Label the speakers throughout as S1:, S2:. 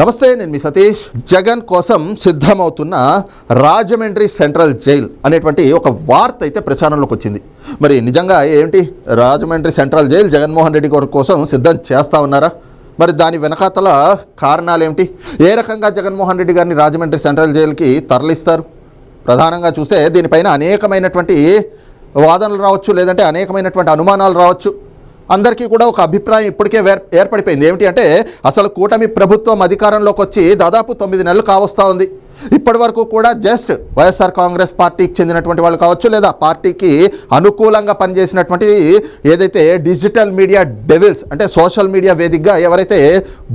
S1: నమస్తే నేను మీ సతీష్. జగన్ కోసం సిద్ధమవుతున్న రాజమండ్రి సెంట్రల్ జైల్ అనేటువంటి ఒక వార్త అయితే ప్రచారంలోకి వచ్చింది. మరి నిజంగా ఏంటి రాజమండ్రి సెంట్రల్ జైల్ జగన్మోహన్ రెడ్డి గారి కోసం సిద్ధం చేస్తా ఉన్నారా? మరి దాని వెనకాతల కారణాలు ఏమిటి? ఏ రకంగా జగన్మోహన్ రెడ్డి గారిని రాజమండ్రి సెంట్రల్ జైలుకి తరలిస్తారు? ప్రధానంగా చూస్తే దీనిపైన అనేకమైనటువంటి వాదనలు రావచ్చు లేదంటే అనేకమైనటువంటి అనుమానాలు రావచ్చు. అందరికీ కూడా ఒక అభిప్రాయం ఇప్పటికే వేర్- ఏర్పడిపోయింది. ఏమిటి అంటే అసలు కూటమి ప్రభుత్వం అధికారంలోకి వచ్చి దాదాపు తొమ్మిది నెలలు కావస్తూ ఉంది. ఇప్పటి వరకు కూడా జస్ట్ వైఎస్ఆర్ కాంగ్రెస్ పార్టీకి చెందినటువంటి వాళ్ళు కావచ్చు లేదా పార్టీకి అనుకూలంగా పనిచేసినటువంటి ఏదైతే డిజిటల్ మీడియా డెవిల్స్ అంటే సోషల్ మీడియా వేదికగా ఎవరైతే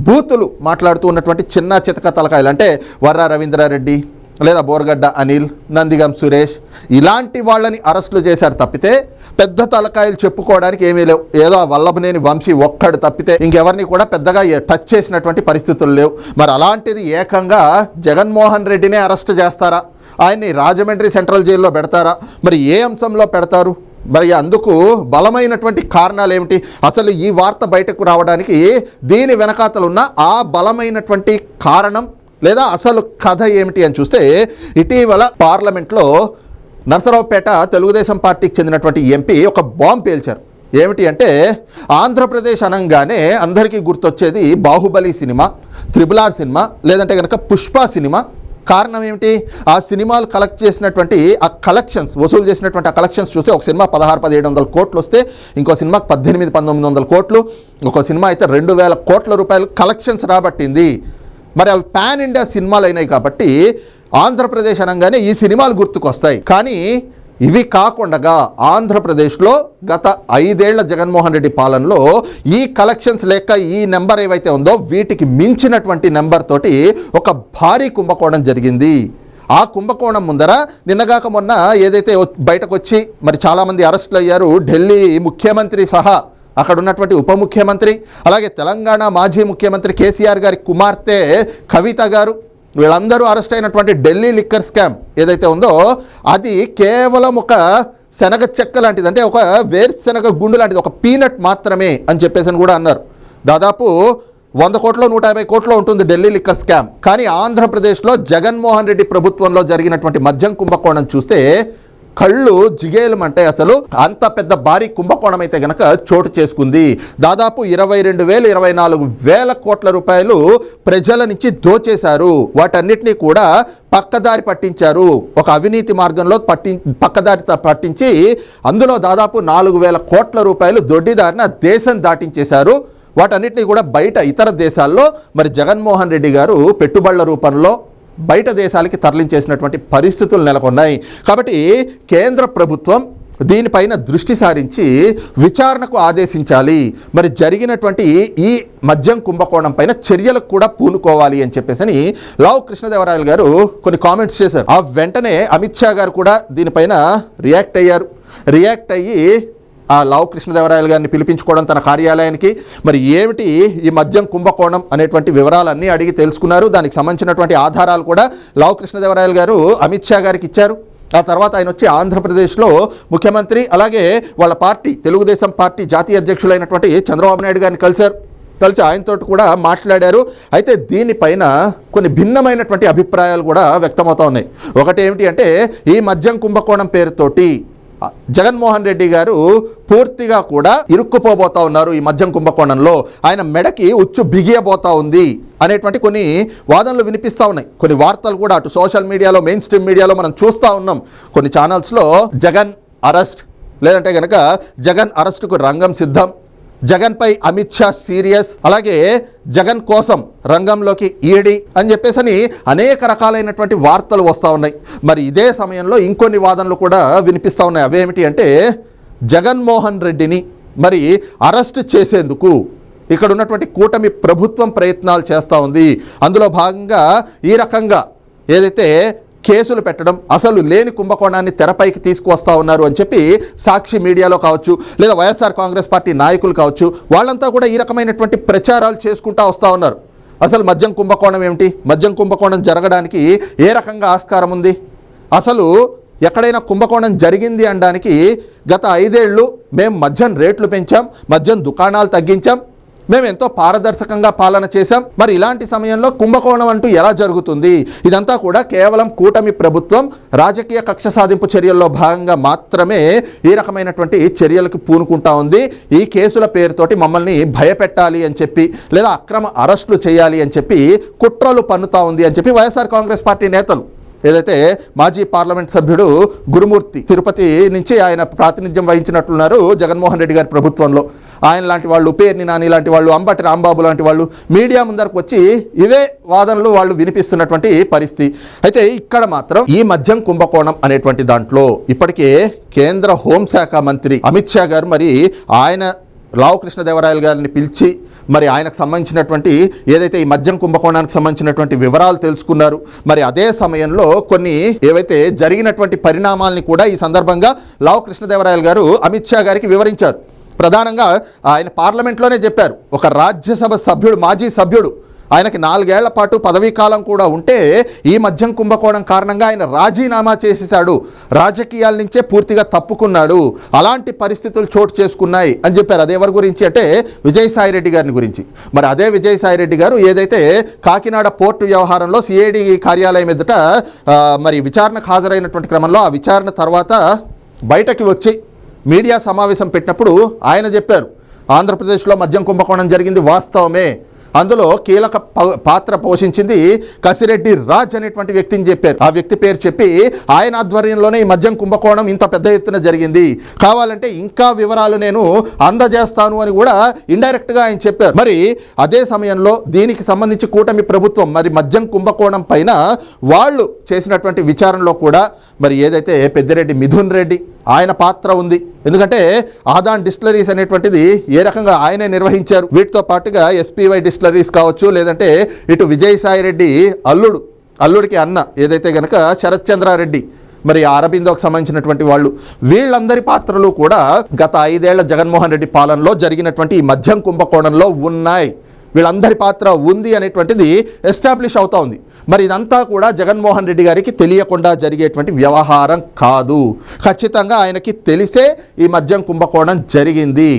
S1: బూతులు మాట్లాడుతూ ఉన్నటువంటి చిన్న చితక తలకాయలు అంటే వర్రా రవీంద్రారెడ్డి లేదా బోర్గడ్డ అనిల్ నందిగం సురేష్ ఇలాంటి వాళ్ళని అరెస్టులు చేశారు తప్పితే పెద్ద తలకాయలు చెప్పుకోవడానికి ఏమీ లేవు. ఏదో వల్లభనేని వంశీ ఒక్కడు తప్పితే ఇంకెవరిని కూడా పెద్దగా టచ్ చేసినటువంటి పరిస్థితులు లేవు. మరి అలాంటిది ఏకంగా జగన్మోహన్ రెడ్డినే అరెస్ట్ చేస్తారా? ఆయన్ని రాజమండ్రి సెంట్రల్ జైల్లో పెడతారా? మరి ఏ అంశంలో పెడతారు? మరి అందుకు బలమైనటువంటి కారణాలు ఏమిటి అసలు ఈ వార్త బయటకు రావడానికి దీని వెనకాతలున్న ఆ బలమైనటువంటి కారణం లేదా అసలు కథ ఏమిటి అని చూస్తే ఇటీవల పార్లమెంట్లో నరసరావుపేట తెలుగుదేశం పార్టీకి చెందినటువంటి ఎంపీ ఒక బాంబు పేల్చారు. ఏమిటి అంటే ఆంధ్రప్రదేశ్ అనగానే అందరికీ గుర్తొచ్చేది Baahubali cinema triple R cinema లేదంటే కనుక పుష్ప సినిమా. కారణం ఏమిటి? ఆ సినిమాలు కలెక్ట్ చేసినటువంటి ఆ కలెక్షన్స్ వసూలు చేసినటువంటి ఆ కలెక్షన్స్ చూస్తే ఒక సినిమా పదహారు పదిహేడు వందల కోట్లు వస్తే ఇంకో సినిమాకి పద్దెనిమిది పంతొమ్మిది వందల కోట్లు. ఒక సినిమా అయితే రెండు వేల కోట్ల రూపాయలు కలెక్షన్స్ రాబట్టింది. మరి అవి పాన్ ఇండియా సినిమాలు అయినాయి కాబట్టి ఆంధ్రప్రదేశ్ అనగానే ఈ సినిమాలు గుర్తుకొస్తాయి. కానీ ఇవి కాకుండా ఆంధ్రప్రదేశ్లో గత ఐదేళ్ళ జగన్మోహన్ రెడ్డి పాలనలో ఈ కలెక్షన్స్ లేక ఈ నెంబర్ ఏవైతే ఉందో వీటికి మించినటువంటి నెంబర్ తోటి ఒక భారీ కుంభకోణం జరిగింది. ఆ కుంభకోణం ముందర నిన్నగాక మొన్న ఏదైతే బయటకు వచ్చి మరి చాలామంది అరెస్టులు అయ్యారు ఢిల్లీ ముఖ్యమంత్రి సహా అక్కడ ఉన్నటువంటి ఉప ముఖ్యమంత్రి అలాగే తెలంగాణ మాజీ ముఖ్యమంత్రి కేసీఆర్ గారి కుమార్తె కవిత గారు వీళ్ళందరూ అరెస్ట్ అయినటువంటి ఢిల్లీ లిక్కర్ స్కామ్ ఏదైతే ఉందో అది కేవలం ఒక శనగ చెక్క లాంటిది అంటే ఒక వేరుశనగ గుండు లాంటిది ఒక పీనట్ మాత్రమే అని చెప్పేసి అని కూడా అన్నారు. దాదాపు వంద కోట్లో నూట యాభై కోట్లో ఉంటుంది ఢిల్లీ లిక్కర్ స్కామ్. కానీ ఆంధ్రప్రదేశ్లో జగన్మోహన్ రెడ్డి ప్రభుత్వంలో జరిగినటువంటి మద్యం కుంభకోణం చూస్తే కళ్ళు జిగేలమంటే అసలు అంత పెద్ద భారీ కుంభకోణం అయితే గనక చోటు చేసుకుంది. దాదాపు ఇరవై రెండు వేలు ఇరవై నాలుగు వేల కోట్ల రూపాయలు ప్రజల నుంచి దోచేశారు. వాటన్నిటినీ కూడా పక్కదారి పట్టించారు. ఒక అవినీతి మార్గంలో పట్టి పక్కదారి పట్టించి అందులో దాదాపు నాలుగు వేల కోట్ల రూపాయలు దొడ్డిదారిన దేశం దాటించేశారు. వాటన్నిటినీ కూడా బయట ఇతర దేశాల్లో మరి జగన్మోహన్ రెడ్డి గారు పెట్టుబడుల రూపంలో బయట దేశాలకి తరలించేసినటువంటి పరిస్థితులు నెలకొన్నాయి. కాబట్టి కేంద్ర ప్రభుత్వం దీనిపైన దృష్టి సారించి విచారణకు ఆదేశించాలి. మరి జరిగినటువంటి ఈ మద్యం కుంభకోణం పైన చర్యలకు కూడా పూనుకోవాలి అని చెప్పేసి లావు కృష్ణదేవరాయలు గారు కొన్ని కామెంట్స్ చేశారు. ఆ వెంటనే అమిత్ షా గారు కూడా దీనిపైన రియాక్ట్ అయ్యారు. రియాక్ట్ అయ్యి ఆ లావు కృష్ణదేవరాయలు గారిని పిలిపించుకోవడం తన కార్యాలయానికి. మరి ఏమిటి ఈ మద్యం కుంభకోణం అనేటువంటి వివరాలన్నీ అడిగి తెలుసుకున్నారు. దానికి సంబంధించినటువంటి ఆధారాలు కూడా లావు కృష్ణదేవరాయలు గారు అమిత్ షా గారికి ఇచ్చారు. ఆ తర్వాత ఆయన వచ్చి ఆంధ్రప్రదేశ్లో ముఖ్యమంత్రి అలాగే వాళ్ళ పార్టీ తెలుగుదేశం పార్టీ జాతీయ అధ్యక్షులైనటువంటి చంద్రబాబు నాయుడు గారిని కలిశారు. కలిసి ఆయనతో కూడా మాట్లాడారు. అయితే దీనిపైన కొన్ని భిన్నమైనటువంటి అభిప్రాయాలు కూడా వ్యక్తమవుతా ఉన్నాయి. ఒకటి ఏమిటి అంటే ఈ మద్యం కుంభకోణం పేరుతోటి జగన్మోహన్ రెడ్డి గారు పూర్తిగా కూడా ఇరుక్కుపోబోతా ఉన్నారు ఈ మద్యం కుంభకోణంలో. ఆయన మెడకి ఉచ్చు బిగియబోతా ఉంది అనేటువంటి కొన్ని వాదనలు వినిపిస్తూ ఉన్నాయి. కొన్ని వార్తలు కూడా అటు సోషల్ మీడియాలో మెయిన్ స్ట్రీమ్ మీడియాలో మనం చూస్తూ ఉన్నాం. కొన్ని ఛానల్స్లో జగన్ అరెస్ట్ లేదంటే కనుక జగన్ అరెస్టుకు రంగం సిద్ధం. జగన్పై అమిత్ షా సీరియస్ అలాగే జగన్ కోసం రంగంలోకి ఈడి అని చెప్పేసి అనేక రకాలైనటువంటి వార్తలు వస్తూ ఉన్నాయి. మరి ఇదే సమయంలో ఇంకొన్ని వాదనలు కూడా వినిపిస్తూ ఉన్నాయి. అవేమిటి అంటే జగన్మోహన్ రెడ్డిని మరి అరెస్ట్ చేసేందుకు ఇక్కడ ఉన్నటువంటి కూటమి ప్రభుత్వం ప్రయత్నాలు చేస్తూ ఉంది. అందులో భాగంగా ఈ రకంగా ఏదైతే కేసులు పెట్టడం అసలు లేని కుంభకోణాన్ని తెరపైకి తీసుకువస్తా ఉన్నారు అని చెప్పి సాక్షి మీడియాలో కావచ్చు లేదా వైఎస్ఆర్ కాంగ్రెస్ పార్టీ నాయకులు కావచ్చు వాళ్ళంతా కూడా ఈ రకమైనటువంటి ప్రచారాలు చేసుకుంటా వస్తూ ఉన్నారు. అసలు మద్యం కుంభకోణం ఏమిటి? మద్యం కుంభకోణం జరగడానికి ఏ రకంగా ఆస్కారం ఉంది? అసలు ఎక్కడైనా కుంభకోణం జరిగింది అనడానికి గత ఐదేళ్ళు మేము మద్యం రేట్లు పెంచాం మద్యం దుకాణాలు తగ్గించాం మేము ఎంతో పారదర్శకంగా పాలన చేశాం. మరి ఇలాంటి సమయంలో కుంభకోణం అంటూ ఎలా జరుగుతుంది? ఇదంతా కూడా కేవలం కూటమి ప్రభుత్వం రాజకీయ కక్ష సాధింపు చర్యల్లో భాగంగా మాత్రమే ఈ రకమైనటువంటి చర్యలకు పూనుకుంటా ఉంది. ఈ కేసుల పేరుతోటి మమ్మల్ని భయపెట్టాలి అని చెప్పి లేదా అక్రమ అరెస్టులు చేయాలి అని చెప్పి కుట్రలు పన్నుతా ఉంది అని చెప్పి వైఎస్ఆర్ కాంగ్రెస్ పార్టీ నేతలు ఏదైతే మాజీ పార్లమెంట్ సభ్యుడు గురుమూర్తి తిరుపతి నుంచి ఆయన ప్రాతినిధ్యం వహించినట్లున్నారు జగన్మోహన్ రెడ్డి గారి ప్రభుత్వంలో. ఆయన లాంటి వాళ్ళు పేర్ని నాని లాంటి వాళ్ళు అంబటి రాంబాబు లాంటి వాళ్ళు మీడియా ముందరకు వచ్చి ఇవే వాదనలు వాళ్ళు వినిపిస్తున్నటువంటి పరిస్థితి. అయితే ఇక్కడ మాత్రం ఈ మద్యం కుంభకోణం అనేటువంటి దాంట్లో ఇప్పటికే కేంద్ర హోంశాఖ మంత్రి అమిత్ షా గారు మరి ఆయన లావు కృష్ణదేవరాయలు గారిని పిలిచి మరి ఆయనకు సంబంధించినటువంటి ఏదైతే ఈ మద్యం కుంభకోణానికి సంబంధించినటువంటి వివరాలు తెలుసుకున్నారు మరి అదే సమయంలో కొన్ని ఏవైతే జరిగినటువంటి పరిణామాల్ని కూడా ఈ సందర్భంగా లావు కృష్ణదేవరాయలు గారు అమిత్ షా గారికి వివరించారు. ప్రధానంగా ఆయన పార్లమెంట్లోనే చెప్పారు. ఒక రాజ్యసభ సభ్యుడు మాజీ సభ్యుడు ఆయనకి నాలుగేళ్ళ పాటు పదవీ కాలం కూడా ఉంటే ఈ మద్యం కుంభకోణం కారణంగా ఆయన రాజీనామా చేసేశాడు. రాజకీయాల నుంచే పూర్తిగా తప్పుకున్నాడు. అలాంటి పరిస్థితులు చోటు చేసుకున్నాయి అని చెప్పారు. అది ఎవరి గురించి అంటే విజయసాయి రెడ్డి గారిని గురించి. మరి అదే విజయసాయి రెడ్డి గారు ఏదైతే కాకినాడ పోర్టు వ్యవహారంలో సిఐడి కార్యాలయం ఎదుట మరి విచారణకు హాజరైనటువంటి క్రమంలో ఆ విచారణ తర్వాత బయటకి వచ్చి మీడియా సమావేశం పెట్టినప్పుడు ఆయన చెప్పారు. ఆంధ్రప్రదేశ్లో మద్యం కుంభకోణం జరిగింది వాస్తవమే. అందులో కీలక ప- పాత్ర పోషించింది కసిరెడ్డి రాజ్ అనేటువంటి వ్యక్తిని చెప్పారు. ఆ వ్యక్తి పేరు చెప్పి ఆయన ఆధ్వర్యంలోనే ఈ మద్యం కుంభకోణం ఇంత పెద్ద ఎత్తున జరిగింది. కావాలంటే ఇంకా వివరాలు నేను అందజేస్తాను అని కూడా ఇండైరెక్ట్గా ఆయన చెప్పారు. మరి అదే సమయంలో దీనికి సంబంధించి కూటమి ప్రభుత్వం మరి మద్యం కుంభకోణం పైన వాళ్ళు చేసినటువంటి విచారణలో కూడా మరి ఏదైతే పెద్దిరెడ్డి మిథున్ రెడ్డి ఆయన పాత్ర ఉంది. ఎందుకంటే ఆదాన్ డిస్టిలరీస్ అనేటువంటిది ఏ రకంగా ఆయనే నిర్వహించారు. వీటితో పాటుగా ఎస్పీవై డిస్టిలరీస్ కావచ్చు లేదంటే ఇటు విజయసాయి రెడ్డి అల్లుడు అల్లుడికి అన్న ఏదైతే గనక శరత్చంద్రారెడ్డి మరి అరబిందోకి సంబంధించినటువంటి వాళ్ళు. వీళ్ళందరి పాత్రలు కూడా గత ఐదేళ్ళ జగన్మోహన్ రెడ్డి పాలనలో జరిగినటువంటి ఈ మద్యం కుంభకోణంలో ఉన్నాయి. వీళ్ళందరి పాత్ర ఉంది అనేటువంటిది ఎస్టాబ్లిష్ అవుతా ఉంది. మరి ఇదంతా కూడా జగన్మోహన్ రెడ్డి గారికి తెలియకుండా జరిగేటువంటి వ్యవహారం కాదు. ఖచ్చితంగా ఆయనకి తెలిసే ఈ మద్యం కుంభకోణం జరిగింది.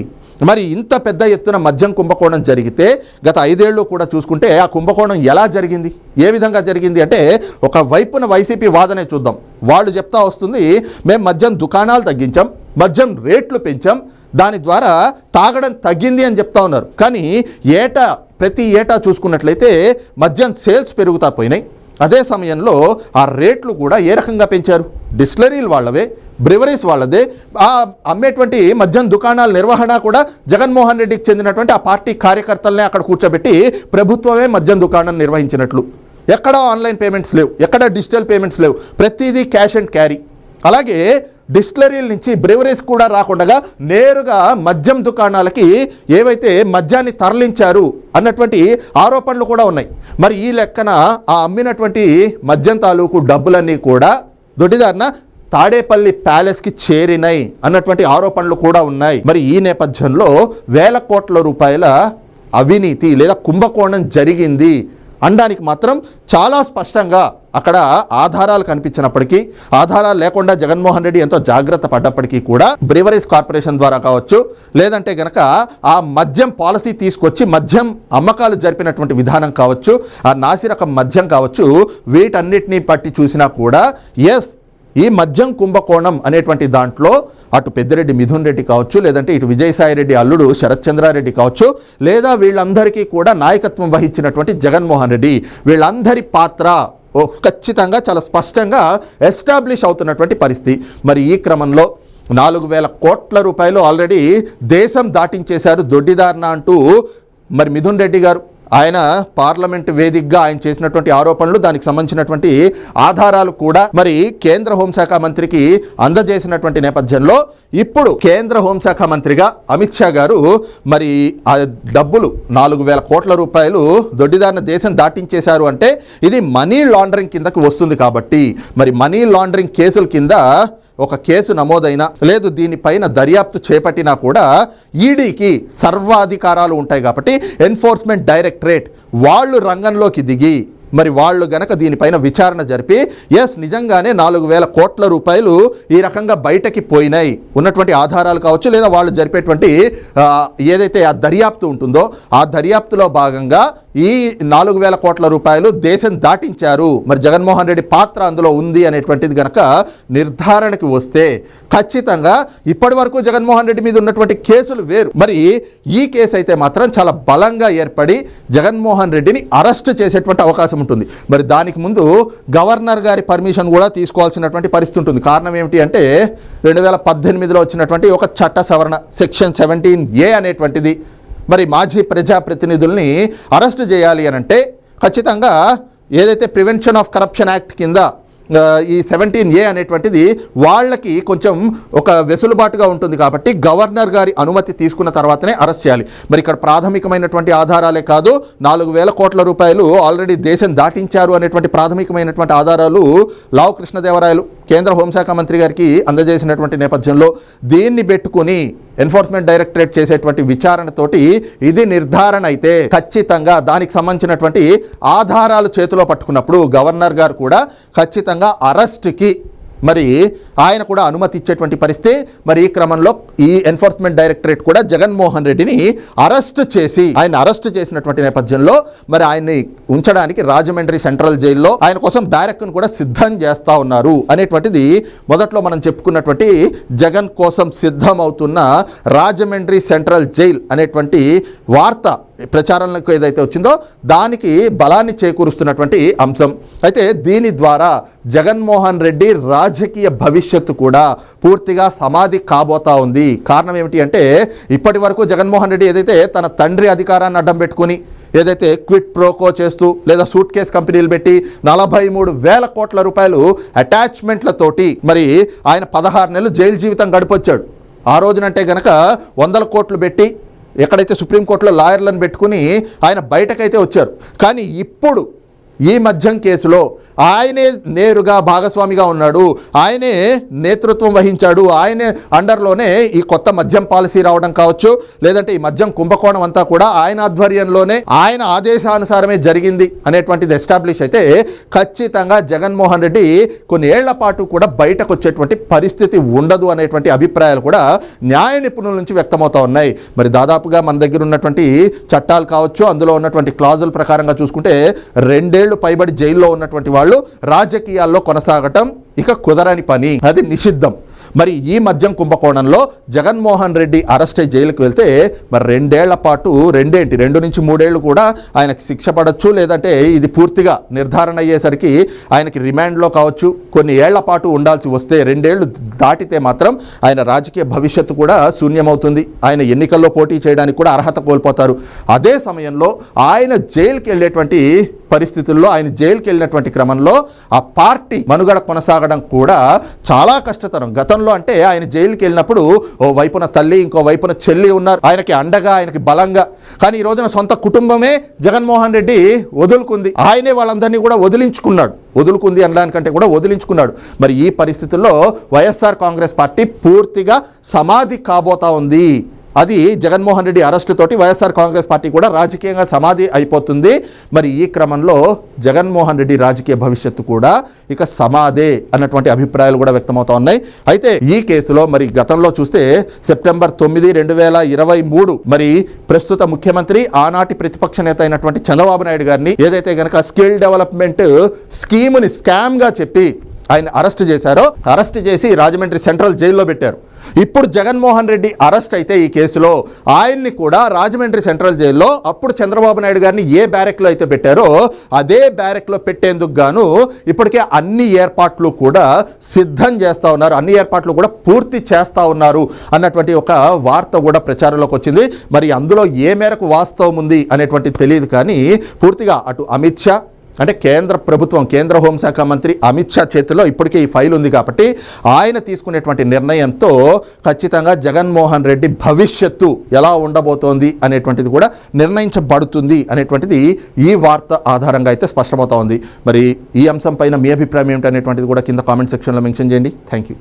S1: మరి ఇంత పెద్ద ఎత్తున మద్యం కుంభకోణం జరిగితే గత ఐదేళ్ళు కూడా చూసుకుంటే ఆ కుంభకోణం ఎలా జరిగింది? ఏ విధంగా జరిగింది అంటే ఒక వైపున వైసీపీ వాదనే చూద్దాం. వాళ్ళు చెప్తా వస్తుంది మేము మద్యం దుకాణాలు తగ్గించాం మద్యం రేట్లు పెంచాం దాని ద్వారా తాగడం తగ్గింది అని చెప్తా ఉన్నారు. కానీ ఏటా ప్రతి ఏటా చూసుకున్నట్లయితే మద్యం సేల్స్ పెరుగుతా పోయినాయి. అదే సమయంలో ఆ రేట్లు కూడా ఏ రకంగా పెంచారు? డిస్టిలరీలు వాళ్ళవే బ్రివరీస్ వాళ్ళదే. ఆ అమ్మేటువంటి మద్యం దుకాణాల నిర్వహణ కూడా జగన్మోహన్ రెడ్డికి చెందినటువంటి ఆ పార్టీ కార్యకర్తలనే అక్కడ కూర్చోబెట్టి ప్రభుత్వమే మద్యం దుకాణం నిర్వహించినట్లు. ఎక్కడ ఆన్లైన్ పేమెంట్స్ లేవు ఎక్కడ డిజిటల్ పేమెంట్స్ లేవు. ప్రతిదీ క్యాష్ అండ్ క్యారీ. అలాగే డిస్టిలరీల నుంచి బ్రెవరేజ్ కూడా రాకుండా నేరుగా మద్యం దుకాణాలకి ఏవైతే మద్యాన్ని తరలించారు అన్నటువంటి ఆరోపణలు కూడా ఉన్నాయి. మరి ఈ లెక్కన ఆ అమ్మినటువంటి మద్యం తాలూకు డబ్బులన్నీ కూడా దొడ్డిదారిన తాడేపల్లి ప్యాలెస్కి చేరినాయి అన్నటువంటి ఆరోపణలు కూడా ఉన్నాయి. మరి ఈ నేపథ్యంలో వేల కోట్ల రూపాయల అవినీతి లేదా కుంభకోణం జరిగింది. అనడానికి మాత్రం చాలా స్పష్టంగా అక్కడ ఆధారాలు కనిపించినప్పటికీ ఆధారాలు లేకుండా జగన్మోహన్ రెడ్డి ఎంతో జాగ్రత్త పడ్డప్పటికీ కూడా బ్రివరీస్ కార్పొరేషన్ ద్వారా కావచ్చు లేదంటే గనక ఆ మద్యం పాలసీ తీసుకొచ్చి మద్యం అమ్మకాలు జరిపినటువంటి విధానం కావచ్చు ఆ నాసిరకం మద్యం కావచ్చు వీటన్నిటిని పట్టి చూసినా కూడా ఎస్ ఈ మద్యం కుంభకోణం అనేటువంటి దాంట్లో అటు పెద్దిరెడ్డి మిథున్ రెడ్డి కావచ్చు లేదంటే ఇటు విజయసాయి రెడ్డి అల్లుడు శరత్చంద్రారెడ్డి కావచ్చు లేదా వీళ్ళందరికీ కూడా నాయకత్వం వహించినటువంటి జగన్మోహన్ రెడ్డి వీళ్ళందరి పాత్ర ఖచ్చితంగా చాలా స్పష్టంగా ఎస్టాబ్లిష్ అవుతున్నటువంటి పరిస్థితి. మరి ఈ క్రమంలో నాలుగు వేల కోట్ల రూపాయలు ఆల్రెడీ దేశం దాటించేశారు దొడ్డిదారణ అంటూ మరి మిథున్ రెడ్డి గారు. ఆయన పార్లమెంట్ వేదికగా ఆయన చేసినటువంటి ఆరోపణలు దానికి సంబంధించినటువంటి ఆధారాలు కూడా మరి కేంద్ర హోంశాఖ మంత్రికి అందజేసినటువంటి నేపథ్యంలో ఇప్పుడు కేంద్ర హోంశాఖ మంత్రిగా అమిత్ షా గారు మరి ఆ డబ్బులు నాలుగు వేల కోట్ల రూపాయలు దొడ్డిదారిన దేశం దాటించేశారు అంటే ఇది మనీ లాండరింగ్ కిందకు వస్తుంది కాబట్టి మరి మనీ లాండరింగ్ కేసుల కింద ఒక కేసు నమోదైనా లేదు దీనిపైన దర్యాప్తు చేపట్టినా కూడా ఈడీకి సర్వాధికారాలు ఉంటాయి కాబట్టి ఎన్ఫోర్స్మెంట్ డైరెక్టరేట్ వాళ్ళు రంగంలోకి దిగి మరి వాళ్ళు గనక దీనిపైన విచారణ జరిపి ఎస్ నిజంగానే నాలుగు వేల కోట్ల రూపాయలు ఈ రకంగా బయటకి పోయినాయి. ఉన్నటువంటి ఆధారాలు కావచ్చు లేదా వాళ్ళు జరిపేటువంటి ఏదైతే ఆ దర్యాప్తు ఉంటుందో ఆ దర్యాప్తులో భాగంగా ఈ నాలుగు వేల కోట్ల రూపాయలు దేశం దాటించారు. మరి జగన్మోహన్ రెడ్డి పాత్ర అందులో ఉంది అనేటువంటిది కనుక నిర్ధారణకి వస్తే ఖచ్చితంగా ఇప్పటి వరకు జగన్మోహన్ రెడ్డి మీద ఉన్నటువంటి కేసులు వేరు. మరి ఈ కేసు అయితే మాత్రం చాలా బలంగా ఏర్పడి జగన్మోహన్ రెడ్డిని అరెస్ట్ చేసేటువంటి అవకాశం ఉంటుంది. మరి దానికి ముందు గవర్నర్ గారి పర్మిషన్ కూడా తీసుకోవాల్సినటువంటి పరిస్థితి ఉంటుంది. కారణం ఏమిటి అంటే రెండు వేల పద్దెనిమిదిలో వచ్చినటువంటి ఒక చట్ట సవరణ సెక్షన్ సెవెంటీన్ ఏ అనేటువంటిది మరి మాజీ ప్రజాప్రతినిధుల్ని అరెస్ట్ చేయాలి అని అంటే ఖచ్చితంగా ఏదైతే ప్రివెన్షన్ ఆఫ్ కరప్షన్ యాక్ట్ కింద ఈ సెవెంటీన్ ఏ అనేటువంటిది వాళ్ళకి కొంచెం ఒక వెసులుబాటుగా ఉంటుంది కాబట్టి గవర్నర్ గారి అనుమతి తీసుకున్న తర్వాతనే అరెస్ట్ చేయాలి. మరి ఇక్కడ ప్రాథమికమైనటువంటి ఆధారాలే కాదు నాలుగు వేల కోట్ల రూపాయలు ఆల్రెడీ దేశం దాటించారు అనేటువంటి ప్రాథమికమైనటువంటి ఆధారాలు లావు కృష్ణదేవరాయలు కేంద్ర హోంశాఖ మంత్రి గారికి అందజేసినటువంటి నేపథ్యంలో దీన్ని పెట్టుకుని ఎన్ఫోర్స్మెంట్ డైరెక్టరేట్ చేసేటువంటి విచారణతోటి ఇది నిర్ధారణ అయితే ఖచ్చితంగా దానికి సంబంధించినటువంటి ఆధారాలు చేతిలో పట్టుకున్నప్పుడు గవర్నర్ గారు కూడా ఖచ్చితంగా అరెస్ట్కి మరి ఆయన కూడా అనుమతి ఇచ్చేటువంటి పరిస్థితి. మరి ఈ క్రమంలో ఈ ఎన్ఫోర్స్మెంట్ డైరెక్టరేట్ కూడా జగన్మోహన్ రెడ్డిని అరెస్ట్ చేసి ఆయన అరెస్ట్ చేసినటువంటి నేపథ్యంలో మరి ఆయన్ని ఉంచడానికి రాజమండ్రి సెంట్రల్ జైల్లో ఆయన కోసం బ్యారెక్ను కూడా సిద్ధం చేస్తా ఉన్నారు అనేటువంటిది మొదట్లో మనం చెప్పుకున్నటువంటి జగన్ కోసం సిద్ధమవుతున్న రాజమండ్రి సెంట్రల్ జైల్ అనేటువంటి వార్త ప్రచారంలోకి ఏదైతే వచ్చిందో దానికి బలాన్ని చేకూరుస్తున్నటువంటి అంశం. అయితే దీని ద్వారా జగన్మోహన్ రెడ్డి రాజకీయ భవిష్యత్తు కూడా పూర్తిగా సమాధి కాబోతా ఉంది. కారణం ఏమిటి అంటే ఇప్పటి వరకు జగన్మోహన్ రెడ్డి ఏదైతే తన తండ్రి అధికారాన్ని అడ్డం పెట్టుకుని ఏదైతే క్విట్ ప్రోకో చేస్తూ లేదా సూట్ కేస్ కంపెనీలు పెట్టి నలభై మూడు వేల కోట్ల రూపాయలు అటాచ్మెంట్లతోటి మరి ఆయన పదహారు నెలలు జైలు జీవితం గడిపొచ్చాడు. ఆ రోజునంటే గనక వందల కోట్లు పెట్టి ఎక్కడైతే సుప్రీంకోర్టులో లాయర్లను పెట్టుకుని ఆయన బయటకైతే వచ్చారు. కానీ ఇప్పుడు ఈ మధ్యం కేసులో ఆయనే నేరుగా భాగస్వామిగా ఉన్నాడు ఆయనే నేతృత్వం వహించాడు ఆయనే అండర్లోనే ఈ కొత్త మద్యం పాలసీ రావడం కావచ్చు లేదంటే ఈ మద్యం కుంభకోణం అంతా కూడా ఆయన ఆధ్వర్యంలోనే ఆయన ఆదేశానుసారమే జరిగింది అనేటువంటిది ఎస్టాబ్లిష్ అయితే ఖచ్చితంగా జగన్మోహన్ రెడ్డి కొన్ని ఏళ్ళ పాటు కూడా బయటకు వచ్చేటువంటి పరిస్థితి ఉండదు అనేటువంటి అభిప్రాయాలు కూడా న్యాయ నిపుణుల నుంచి వ్యక్తమవుతా ఉన్నాయి. మరి దాదాపుగా మన దగ్గర ఉన్నటువంటి చట్టాలు కావచ్చు అందులో ఉన్నటువంటి క్లాజుల ప్రకారంగా చూసుకుంటే రెండేళ్ళు పైబడి జైల్లో ఉన్నటువంటి వాళ్ళు రాజకీయాల్లో కొనసాగటం ఇక కుదరని పని. అది నిషిద్ధం. మరి ఈ మద్యం కుంభకోణంలో జగన్మోహన్ రెడ్డి అరెస్ట్ అయి జైలుకు వెళ్తే మరి రెండేళ్ళ పాటు రెండేంటి? రెండు నుంచి మూడేళ్ళు కూడా ఆయనకి శిక్ష పడవచ్చు లేదంటే ఇది పూర్తిగా నిర్ధారణ అయ్యేసరికి ఆయనకి రిమాండ్లో కావచ్చు. కొన్ని ఏళ్ళ పాటు ఉండాల్సి వస్తే రెండేళ్ళు దాటితే మాత్రం ఆయన రాజకీయ భవిష్యత్తు కూడా శూన్యమవుతుంది. ఆయన ఎన్నికల్లో పోటీ చేయడానికి కూడా అర్హత కోల్పోతారు. అదే సమయంలో ఆయన జైలుకి వెళ్ళేటువంటి పరిస్థితుల్లో ఆయన జైలుకి వెళ్ళినటువంటి క్రమంలో ఆ పార్టీ మనుగడ కొనసాగడం కూడా చాలా కష్టతరం. గతంలో అంటే ఆయన జైలుకి వెళ్ళినప్పుడు ఓ వైపున తల్లి ఇంకో వైపున చెల్లి ఉన్నారు. ఆయనకి అండగా ఆయనకి బలంగా. కానీ ఈ రోజున సొంత కుటుంబమే జగన్మోహన్ రెడ్డి వదులుకుంది. ఆయనే వాళ్ళందరినీ కూడా వదిలించుకున్నాడు. వదులుకుంది అనడానికంటే కూడా వదిలించుకున్నాడు. మరి ఈ పరిస్థితుల్లో వైఎస్ఆర్ కాంగ్రెస్ పార్టీ పూర్తిగా సమాధి కాబోతా ఉంది. అది జగన్మోహన్ రెడ్డి అరెస్టుతోటి వైఎస్ఆర్ కాంగ్రెస్ పార్టీ కూడా రాజకీయంగా సమాధి అయిపోతుంది. మరి ఈ క్రమంలో జగన్మోహన్ రెడ్డి రాజకీయ భవిష్యత్తు కూడా ఇక సమాధే అన్నటువంటి అభిప్రాయాలు కూడా వ్యక్తమవుతా ఉన్నాయి. అయితే ఈ కేసులో మరి గతంలో చూస్తే సెప్టెంబర్ తొమ్మిది రెండు వేల ఇరవై మూడు మరి ప్రస్తుత ముఖ్యమంత్రి ఆనాటి ప్రతిపక్ష నేత అయినటువంటి చంద్రబాబు నాయుడు గారిని ఏదైతే గనక స్కిల్ డెవలప్మెంట్ స్కీమ్ని స్కామ్గా చెప్పి ఆయన అరెస్ట్ చేశారో అరెస్ట్ చేసి రాజమండ్రి సెంట్రల్ జైల్లో పెట్టారు. ఇప్పుడు జగన్మోహన్ రెడ్డి అరెస్ట్ అయితే ఈ కేసులో ఆయన్ని కూడా రాజమండ్రి సెంట్రల్ జైల్లో అప్పుడు చంద్రబాబు నాయుడు గారిని ఏ బ్యారెక్లో అయితే పెట్టారో అదే బ్యారెక్లో పెట్టేందుకు గాను ఇప్పటికే అన్ని ఏర్పాట్లు కూడా సిద్ధం చేస్తూ ఉన్నారు. అన్ని ఏర్పాట్లు కూడా పూర్తి చేస్తూ ఉన్నారు అన్నటువంటి ఒక వార్త కూడా ప్రచారంలోకి వచ్చింది. మరి అందులో ఏ మేరకు వాస్తవం ఉంది అనేటువంటిది తెలియదు కానీ పూర్తిగా అటు అమిత్ షా అంటే కేంద్ర ప్రభుత్వం కేంద్ర హోంశాఖ మంత్రి అమిత్ షా చేతిలో ఇప్పటికే ఈ ఫైల్ ఉంది కాబట్టి ఆయన తీసుకునేటువంటి నిర్ణయంతో ఖచ్చితంగా జగన్మోహన్ రెడ్డి భవిష్యత్తు ఎలా ఉండబోతోంది అనేటువంటిది కూడా నిర్ణయించబడుతుంది అనేటువంటిది ఈ వార్త ఆధారంగా అయితే స్పష్టమవుతోంది మరి ఈ అంశం పైన మీ అభిప్రాయం ఏమిటి అనేటువంటిది కూడా కింద కామెంట్ సెక్షన్లో మెన్షన్ చేయండి. Thank you